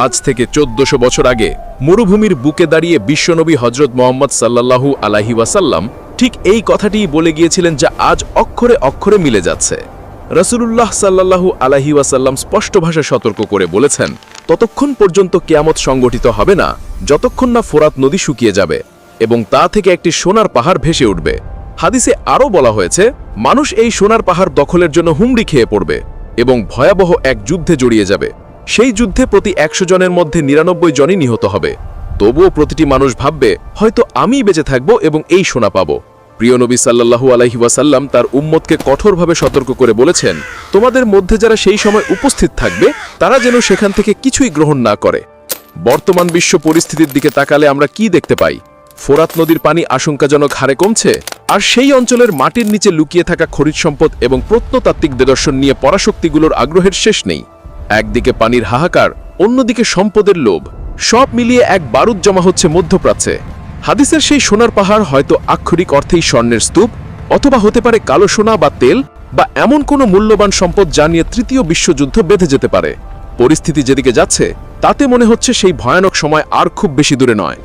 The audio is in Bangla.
আজ থেকে চোদ্দশো বছর আগে মরুভূমির বুকে দাঁড়িয়ে বিশ্বনবী হজরত মোহাম্মদ সাল্লাল্লাহু আলাহি ওয়াসাল্লাম ঠিক এই কথাটিই বলে গিয়েছিলেন যা আজ অক্ষরে অক্ষরে মিলে যাচ্ছে। রসুলুল্লাহ সাল্লাল্লাহু আলাহি ওয়াসাল্লাম স্পষ্ট ভাষায় সতর্ক করে বলেছেন, ততক্ষণ পর্যন্ত কেয়ামত সংগঠিত হবে না, যতক্ষণ না ফোরাত নদী শুকিয়ে যাবে এবং তা থেকে একটি সোনার পাহাড় ভেসে উঠবে। হাদিসে আরও বলা হয়েছে, মানুষ এই সোনার পাহাড় দখলের জন্য হুমড়ি খেয়ে পড়বে এবং ভয়াবহ এক যুদ্ধে জড়িয়ে যাবে। সেই যুদ্ধে প্রতি একশো জনের মধ্যে নিরানব্বই জনই নিহত হবে। তবুও প্রতিটি মানুষ ভাববে, হয়তো আমি বেঁচে থাকব এবং এই সোনা পাব। প্রিয় নবী সাল্লাল্লাহু আলাইহি ওয়াসাল্লাম তার উম্মতকে কঠোরভাবে সতর্ক করে বলেছেন, তোমাদের মধ্যে যারা সেই সময় উপস্থিত থাকবে, তারা যেন সেখান থেকে কিছুই গ্রহণ না করে। বর্তমান বিশ্ব পরিস্থিতির দিকে তাকালে আমরা কি দেখতে পাই? ফোরাত নদীর পানি আশঙ্কাজনক হারে কমছে? আর সেই অঞ্চলের মাটির নিচে লুকিয়ে থাকা খনিজ সম্পদ এবং প্রত্নতাত্ত্বিক নিদর্শন নিয়ে পরাশক্তিগুলোর আগ্রহের শেষ নেই। একদিকে পানির হাহাকার, অন্যদিকে সম্পদের লোভ। সব মিলিয়ে এক বারুদ জমা হচ্ছে মধ্যপ্রাচ্যে। হাদিসের সেই সোনার পাহাড় হয়তো আক্ষরিক অর্থেই স্বর্ণের স্তূপ, অথবা হতে পারে কালো সোনা বা তেল, বা এমন কোনো মূল্যবান সম্পদ যা নিয়ে তৃতীয় বিশ্বযুদ্ধ বেঁধে যেতে পারে। পরিস্থিতি যেদিকে যাচ্ছে, তাতে মনে হচ্ছে সেই ভয়ানক সময় আর খুব বেশি দূরে নয়।